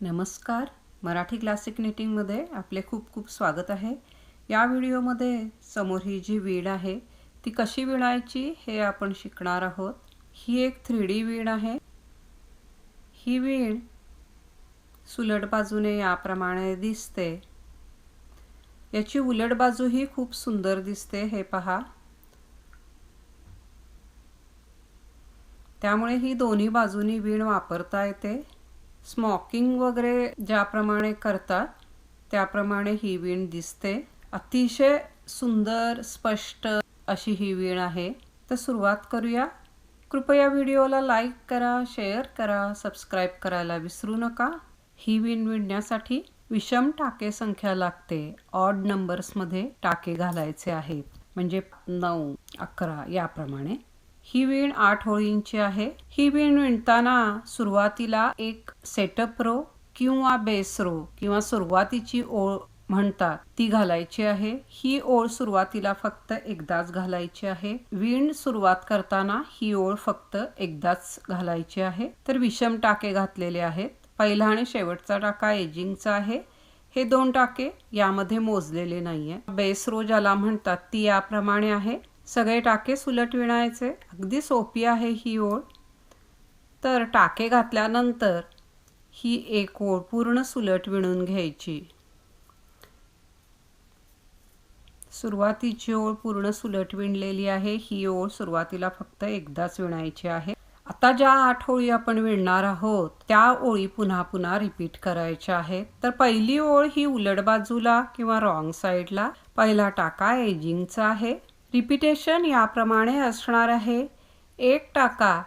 नमस्कार. मराठी क्लासिक निटिंगमध्ये आपले खूप खूप स्वागत आहे. या व्हिडिओमध्ये समोर ही जी वीण आहे ती कशी विणायची हे आपण शिकणार आहोत. ही एक थ्री डी वीण आहे. ही वीण सुलट बाजूने याप्रमाणे दिसते. याची उलट बाजू ही खूप सुंदर दिसते हे पहा. त्यामुळे ही दोन्ही बाजूनी वीण वापरता येते. स्मॉकिंग वगैरे ज्याप्रमाणे करतात त्याप्रमाणे ही वीण दिसते. अतिशय सुंदर स्पष्ट अशी ही वीण आहे. तर सुरुवात करूया. कृपया व्हिडिओला लाईक करा शेअर करा सबस्क्राईब करायला विसरू नका. ही वीण विणण्यासाठी विषम टाके संख्या लागते. ऑड नंबर्समध्ये टाके घालायचे आहेत. म्हणजे नऊ अकरा याप्रमाणे. ही वीण आठ ओळींची आहे. ही वीण विणताना सुरुवातीला एक सेटअप रो किंवा बेस रो किंवा सुरुवातीची ओळ म्हणतात ती घालायची आहे. ही ओळ सुरुवातीला फक्त एकदाच घालायची आहे. विण सुरुवात करताना ही ओळ फक्त एकदाच घालायची आहे. तर विषम टाके घातलेले आहेत. पहिला आणि शेवटचा टाका एजिंगचा आहे. हे दोन टाके यामध्ये मोजलेले नाहीये. बेस रो ज्याला म्हणतात ती याप्रमाणे आहे. सगळे टाके सुलट विणायचे. अगदी सोपी आहे ही ओळ. तर टाके घातल्यानंतर ही एक ओळ पूर्ण सुलट विणून घ्यायची. सुरुवातीची ओळ पूर्ण सुलट विणलेली आहे. ही ओळ सुरुवातीला फक्त एकदाच विणायची आहे. आता ज्या आठ ओळी आपण विणणार आहोत त्या ओळी पुन्हा पुन्हा रिपीट करायच्या आहेत. तर पहिली ओळ ही उलट बाजूला किंवा रॉंग साईडला. पहिला टाका एजिंगचा आहे. रिपिटेशन याप्रमाणे असणार आहे. एक टाका.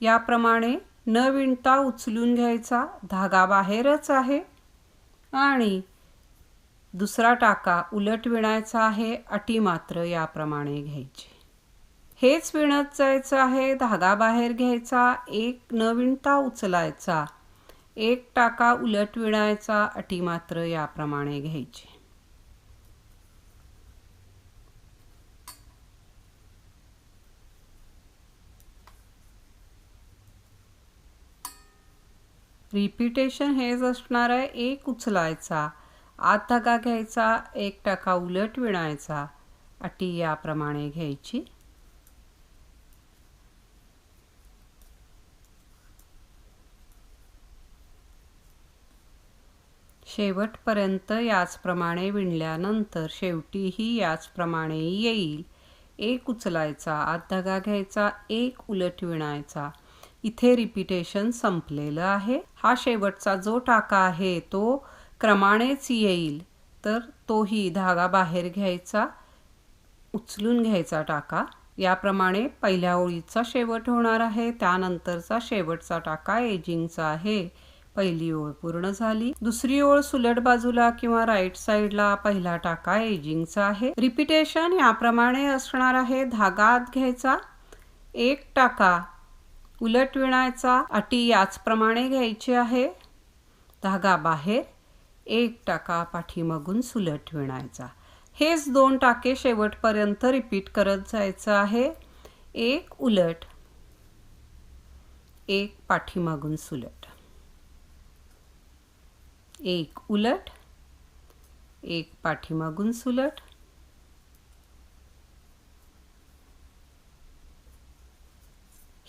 याप्रमाणे न विणता उचलून घ्यायचा धागा बाहेरच आहे. आणि दुसरा टाका. उलट विणायचा आहे अटी मात्र याप्रमाणे घ्यायची. हेच विणत जायचं आहे धागा बाहेर घ्यायचा एक न विणता उचलायचा. एक टाका उलट विणायचा अटी मात्र याप्रमाणे घ्यायची. रिपिटेशन हेच असणार आहे एक उचलायचा. आत धगा घ्यायचा एक टाका उलट विणायचा. अटी याप्रमाणे घ्यायची. शेवटपर्यंत याचप्रमाणे विणल्यानंतर शेवटीही याचप्रमाणे येईल. एक उचलायचा आत धगा घ्यायचा एक उलट विणायचा. इथे रिपिटेशन संपलेलं आहे. हा शेवटचा जो टाका आहे तो क्रमानेच येईल. तर तोही धागा बाहेर घ्यायचा उचलून घ्यायचा टाका. याप्रमाणे पहिल्या ओळीचा शेवट होणार आहे. त्यानंतरचा शेवटचा टाका एजिंगचा आहे. पहिली ओळ पूर्ण झाली. दुसरी ओळ सुलट बाजूला किंवा राईट साईडला पहिला टाका एजिंगचा आहे. रिपिटेशन याप्रमाणे असणार आहे. धागा आत घ्यायचा. एक टाका उलट विणायचा अटी याचप्रमाणे घ्यायची आहे. धागा बाहेर एक टाका पाठीमागून सुलट विणायचा. हेच दोन टाके शेवटपर्यंत रिपीट करत जायचं आहे. एक उलट एक पाठीमागून सुलट. एक उलट एक पाठीमागून सुलट.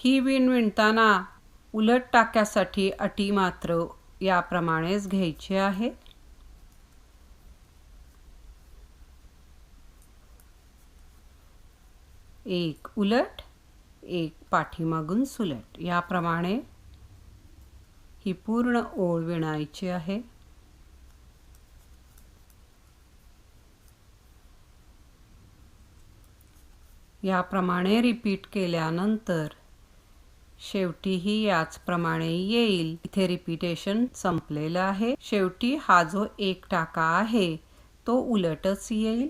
ही विण विणताना उलट टाक्यासाठी अटी मात्र याप्रमाणेच घ्यायची आहे. एक उलट एक पाठीमागून सुलट. याप्रमाणे ही पूर्ण ओळ विणायची आहे. याप्रमाणे रिपीट केल्यानंतर शेवटीही याचप्रमाणे येईल. इथे रिपिटेशन संपलेलं आहे. शेवटी हा जो एक टाका आहे तो उलटच येईल.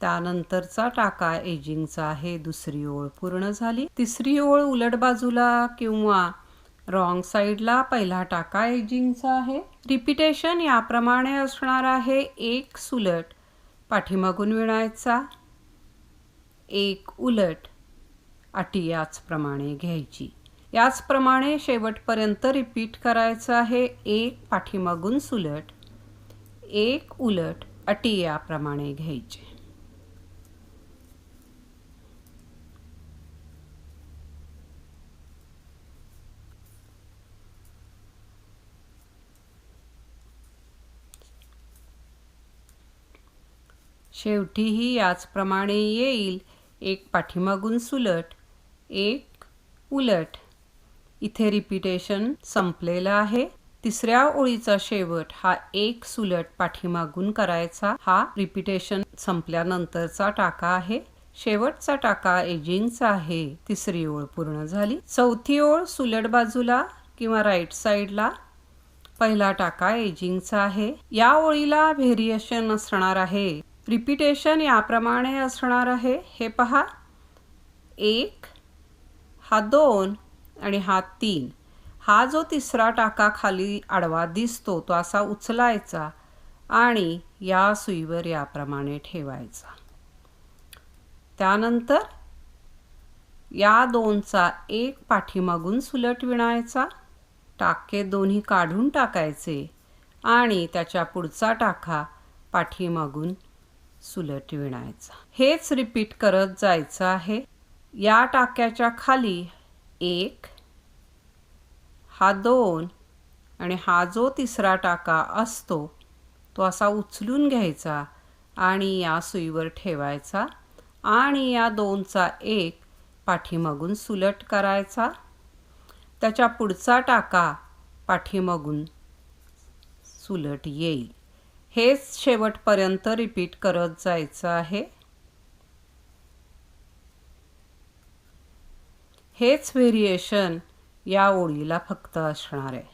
त्यानंतरचा टाका एजिंगचा आहे. दुसरी ओळ पूर्ण झाली. तिसरी ओळ उलट बाजूला किंवा रॉंग साईडला पहिला टाका एजिंगचा आहे. रिपिटेशन याप्रमाणे असणार आहे. एक सुलट. पाठीमागून विणायचा. एक उलट. अटी याचप्रमाणे घ्यायची. याचप्रमाणे शेवटपर्यंत रिपीट करायचं आहे. एक पाठीमागून सुलट. एक उलट अटी याप्रमाणे घ्यायचे. शेवटीही याचप्रमाणे येईल. एक पाठीमागून सुलट. एक उलट. इथे रिपिटेशन संपलेलं आहे. तिसऱ्या ओळीचा शेवट हा एक सुलट पाठीमागून करायचा. हा रिपिटेशन संपल्यानंतरचा टाका आहे. शेवटचा टाका एजिंगचा आहे. तिसरी ओळ पूर्ण झाली. चौथी ओळ सुलट बाजूला किंवा राईट साईडला पहिला टाका एजिंगचा आहे. या ओळीला व्हेरिएशन असणार आहे. रिपिटेशन याप्रमाणे असणार आहे. हे पहा. एक हा दोन आणि हा तीन. हा जो तिसरा टाका खाली आडवा दिसतो तो असा उचलायचा आणि या सुईवर याप्रमाणे ठेवायचा. त्यानंतर या दोनचा एक पाठीमागून सुलट विणायचा टाके दोन्ही काढून टाकायचे आणि त्याच्या पुढचा टाका पाठीमागून सुलट विणायचा. हेच रिपीट करत जायचं आहे. या टाक्याच्या खाली एक हा दोन आणि हा जो तिसरा टाका असतो तो असा उचलून घ्यायचा आणि या सुईवर ठेवायचा आणि या दोनचा एक पाठीमागून सुलट करायचा. त्याच्या पुढचा टाका पाठीमागून सुलट येईल. हेच शेवटपर्यंत रिपीट करत जायचं आहे. हेच व्हेरिएशन या ओळीला फक्त असणार आहे.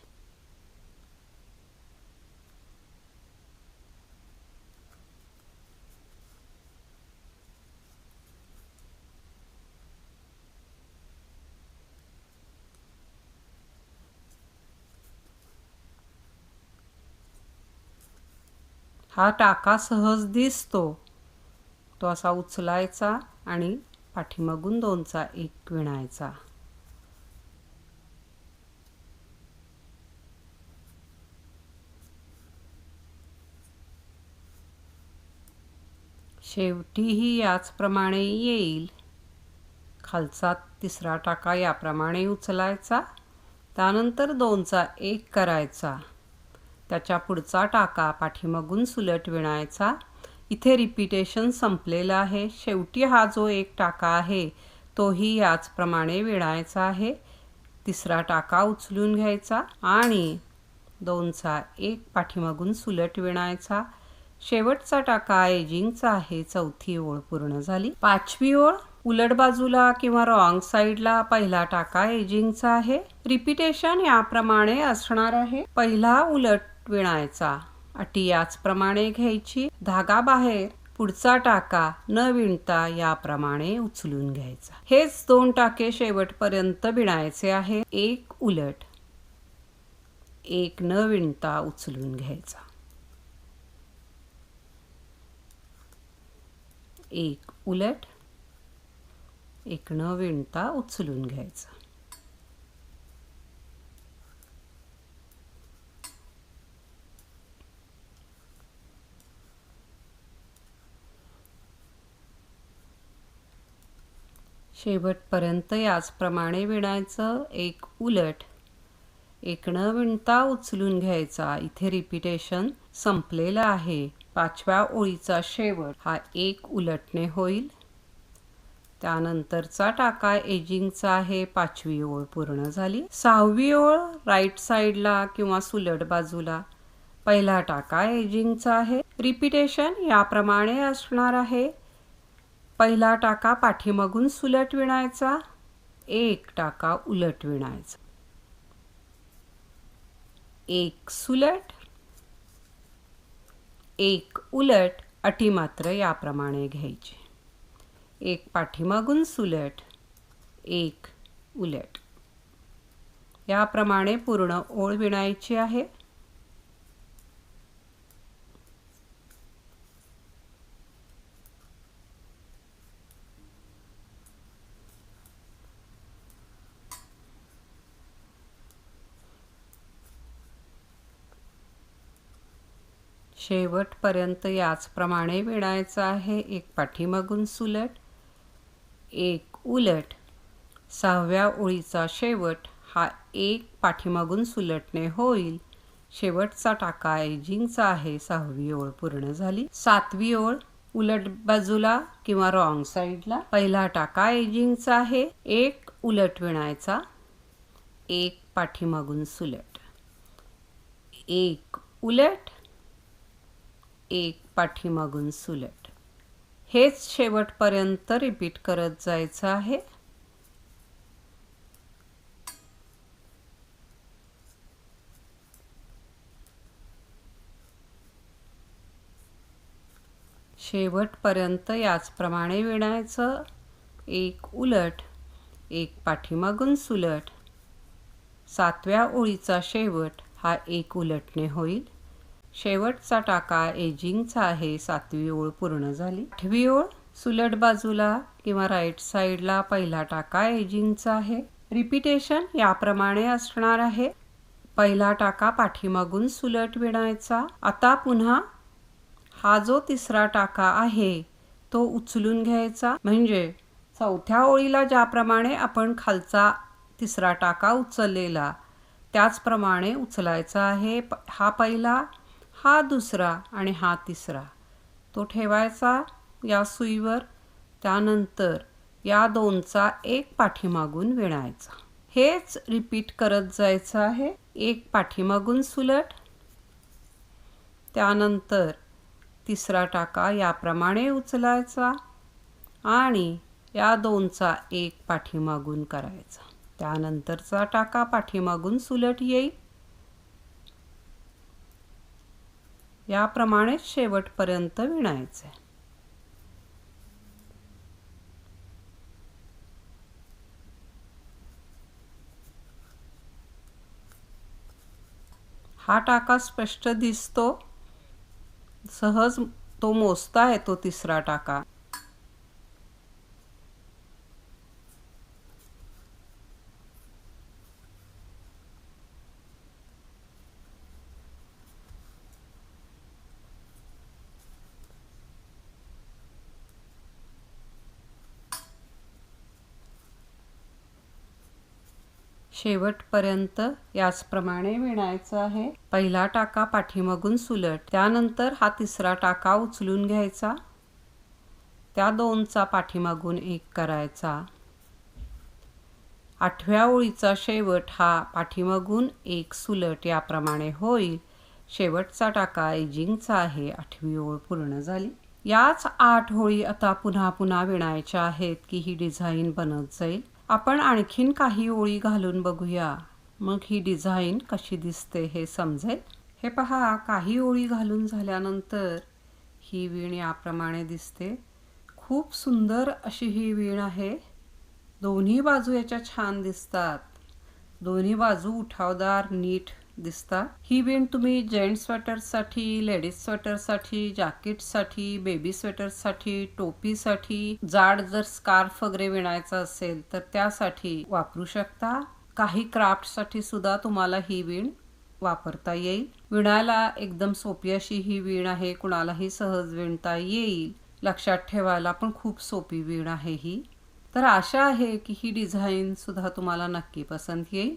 हा टाका सहज दिसतो. तो असा उचलायचा आणि पाठीमागून दोनचा एक विणायचा. शेवटीही याचप्रमाणे येईल. खालचा तिसरा टाका याप्रमाणे उचलायचा. त्यानंतर दोनचा एक करायचा. त्याच्या पुढचा टाका पाठीमागून सुलट विणायचा. इथे रिपिटेशन संपलेलं आहे. शेवटी हा जो एक टाका आहे तोही याचप्रमाणे विणायचा आहे. तिसरा टाका उचलून घ्यायचा आणि दोनचा एक पाठीमागून सुलट विणायचा. शेवटचा टाका एजिंगचा आहे. चौथी ओळ पूर्ण झाली. पाचवी ओळ उलट बाजूला किंवा रॉंग साईडला पहिला टाका एजिंगचा आहे. रिपिटेशन याप्रमाणे असणार आहे. पहिला उलट विणायचा. अटी याचप्रमाणे घ्यायची. धागा बाहेर पुढचा टाका न विणता याप्रमाणे उचलून घ्यायचा. हेच दोन टाके शेवटपर्यंत विणायचे आहे. एक उलट एक न विणता उचलून घ्यायचा. एक उलट एक न विणता उचलून घ्यायचा. शेवटपर्यंत याचप्रमाणे विणायचं एक उलट. एक न विणता उचलून घ्यायचा. इथे रिपिटेशन संपलेलं आहे. पाचव्या ओळीचा शेवट. हा एक उलटणे होईल. त्यानंतरचा टाका एजिंगचा आहे. पाचवी ओळ पूर्ण झाली. सहावी ओळ राईट साईडला किंवा सुलट बाजूला. पहिला टाका एजिंगचा आहे. रिपिटेशन याप्रमाणे असणार आहे. पहिला टाका पाठीमागून सुलट विणायचा एक टाका उलट विणायचा. एक सुलट एक उलट अटी मात्र याप्रमाणे घ्यायची. एक पाठीमागून सुलट एक उलट. याप्रमाणे पूर्ण ओळ विणायची आहे. शेवटपर्यंत याचप्रमाणे विणायचं आहे. एक पाठीमागून सुलट एक उलट. सहाव्या ओळीचा शेवट हा एक पाठीमागून सुलटणे होईल. शेवटचा टाका एजिंगचा आहे. सहावी ओळ पूर्ण झाली. सातवी ओळ उलट बाजूला किंवा रॉंग साईडला. पहिला टाका एजिंगचा आहे. एक उलट विणायचा. एक पाठीमागून सुलट. एक उलट एक पाठीमागून सुलट. हेच शेवटपर्यंत रिपीट करत जायचं आहे. शेवटपर्यंत याचप्रमाणे विणायचं. एक उलट एक पाठीमागून सुलट. सातव्या ओळीचा शेवट हा एक उलटणे होईल. शेवटचा टाका एजिंगचा आहे. सातवी ओळ पूर्ण झाली. आठवी ओळ सुलट बाजूला किंवा राईट साईडला पहिला टाका एजिंगचा आहे. रिपिटेशन याप्रमाणे असणार आहे. पहिला टाका पाठीमागून सुलट विणायचा. आता पुन्हा हा जो तिसरा टाका आहे तो उचलून घ्यायचा. म्हणजे चौथ्या ओळीला ज्याप्रमाणे आपण खालचा तिसरा टाका उचललेला त्याचप्रमाणे उचलायचा आहे. हा पहिला हा दुसरा आणि हा तिसरा. तो ठेवायचा या सुईवर त्यानंतर या दोनचा एक पाठीमागून विणायचा. हेच रिपीट करत जायचं आहे. एक पाठीमागून सुलट त्यानंतर तिसरा टाका याप्रमाणे उचलायचा आणि या दोनचा एक पाठीमागून करायचा. त्यानंतरचा टाका पाठीमागून सुलट येईल. याप्रमाणे शेवटपर्यंत विणायचे. हा टाका स्पष्ट दिसतो. सहज तो मोजता येतो तिसरा टाका. शेवटपर्यंत याचप्रमाणे विणायचं आहे. पहिला टाका पाठीमागून सुलट त्यानंतर हा तिसरा टाका उचलून घ्यायचा. त्या दोनचा पाठीमागून एक करायचा. आठव्या ओळीचा शेवट हा पाठीमागून एक सुलट याप्रमाणे होईल. शेवटचा टाका एजिंगचा आहे. आठवी ओळ पूर्ण झाली. याच आठ होळी आता पुन्हा पुन्हा विणायच्या आहेत की ही डिझाईन बनत जाईल. आपण आणखीन काही ओळी घालून बघूया. मग ही डिझाईन कशी दिसते हे समजेल? हे पहा काही ओळी घालून झाल्यानंतर ही वीण याप्रमाणे दिसते. खूप सुंदर अशी ही वीण आहे. दोन्ही बाजू याच्या छान दिसतात. दोन्ही बाजू उठावदार नीट दिसता. ही विण तुम्ही जेंट्स स्वेटरसाठी लेडीज स्वेटरसाठी जॅकेटसाठी बेबी स्वेटरसाठी टोपीसाठी जाड जर स्कार्फ वगैरे विणायचा असेल तर त्यासाठी वापरू शकता. काही क्राफ्टसाठी सुद्धा तुम्हाला ही विण वापरता येईल. विणायला एकदम सोपी अशी ही वीण आहे कुणालाही सहज विणता येईल. लक्षात ठेवायला पण खूप सोपी वीण आहे ही. तर आशा आहे की ही डिझाईन सुद्धा तुम्हाला नक्की पसंत येईल.